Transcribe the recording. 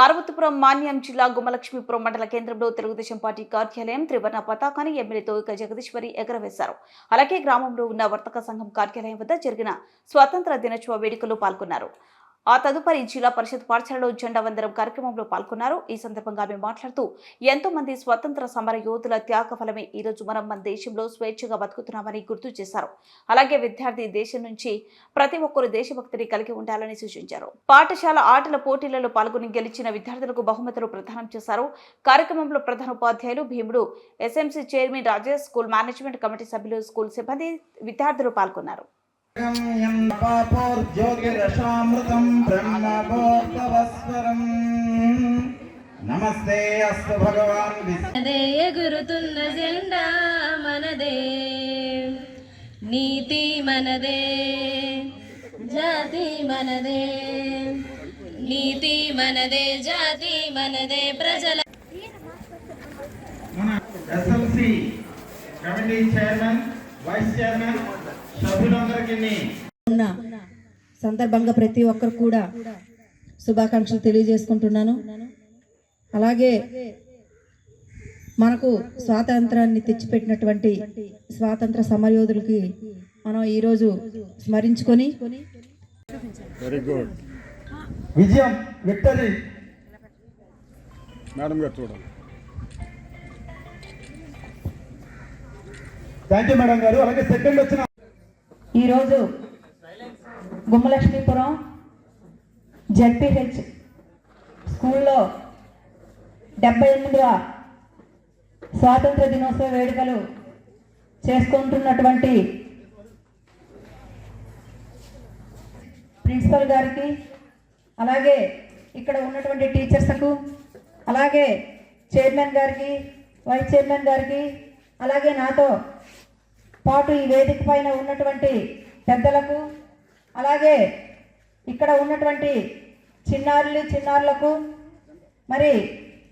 పార్వతీపురం మాన్యం జిల్లా గుమ్మలక్ష్మీపురం మండల కేంద్రంలో తెలుగుదేశం పార్టీ కార్యాలయం త్రివర్ణ పతాకాన్ని ఎమ్మెల్యే తోయిక జగదీశ్వరి ఎగరవేశారు. అలాగే గ్రామంలో ఉన్న వర్తక సంఘం కార్యాలయం వద్ద జరిగిన స్వాతంత్ర దినోత్సవ వేడుకలు పాల్గొన్నారు. ఆ తదుపరి జిల్లా పరిషత్ పాఠశాలలో జెండా వందనం కార్యక్రమంలో పాల్గొన్నారు. ఈ సందర్భంగా ఆమె మాట్లాడుతూ ఎంతో మంది స్వతంత్ర సమర యోధుల త్యాగ ఫలమే ఈ రోజు మనం మన దేశంలో స్వేచ్ఛగా బతుకుతున్నామని గుర్తు చేశారు. అలాగే విద్యార్థి దేశం నుంచి ప్రతి ఒక్కరు దేశభక్తిని కలిగి ఉండాలని సూచించారు. పాఠశాల ఆటల పోటీలలో పాల్గొని గెలిచిన విద్యార్థులకు బహుమతులు ప్రదానం చేశారు. కార్యక్రమంలో ప్రధాన ఉపాధ్యాయులు Bheemudu SMC chairman Rajesh school management committee సభ్యులు స్కూల్ సిబ్బంది విద్యార్థులు పాల్గొన్నారు. పాపోర్జ్యోతిరసామృతం బ్రహ్మభోర్తవస్వరం నమస్తే అస్తు భగవాన్ మనదే ఎగురుతున్న జెండా మనదే. నీతి మనదే జాతి మనదే. నీతి మనదే జాతి మనదే ప్రజల మన SLC committee chairman vice chairman సభ్యులందరికీ ఉన్న సందర్భంగా ప్రతి ఒక్కరు కూడా శుభాకాంక్షలు తెలియజేసుకుంటున్నాను. అలాగే మనకు స్వాతంత్రాన్ని తెచ్చిపెట్టినటువంటి స్వాతంత్ర సమరయోధులకి మనం ఈరోజు స్మరించుకొని విజయం విక్టరీ. మేడం గారు చూడండి. థ్యాంక్ యూ మేడం గారు. అలాగే సెకండ్ వచ్చిన ఈరోజు గుమ్మలక్ష్మీపురం జడ్పిహెచ్ స్కూల్లో డెబ్బై ఎనిమిదవ స్వాతంత్ర దినోత్సవ వేడుకలు చేసుకుంటున్నటువంటి ప్రిన్సిపల్ గారికి అలాగే ఇక్కడ ఉన్నటువంటి టీచర్స్కు అలాగే చైర్మన్ గారికి వైస్ చైర్మన్ గారికి అలాగే నాతో పాటు ఈ వేదిక పైన ఉన్నటువంటి పెద్దలకు అలాగే ఇక్కడ ఉన్నటువంటి చిన్నారులు చిన్నారులకు మరి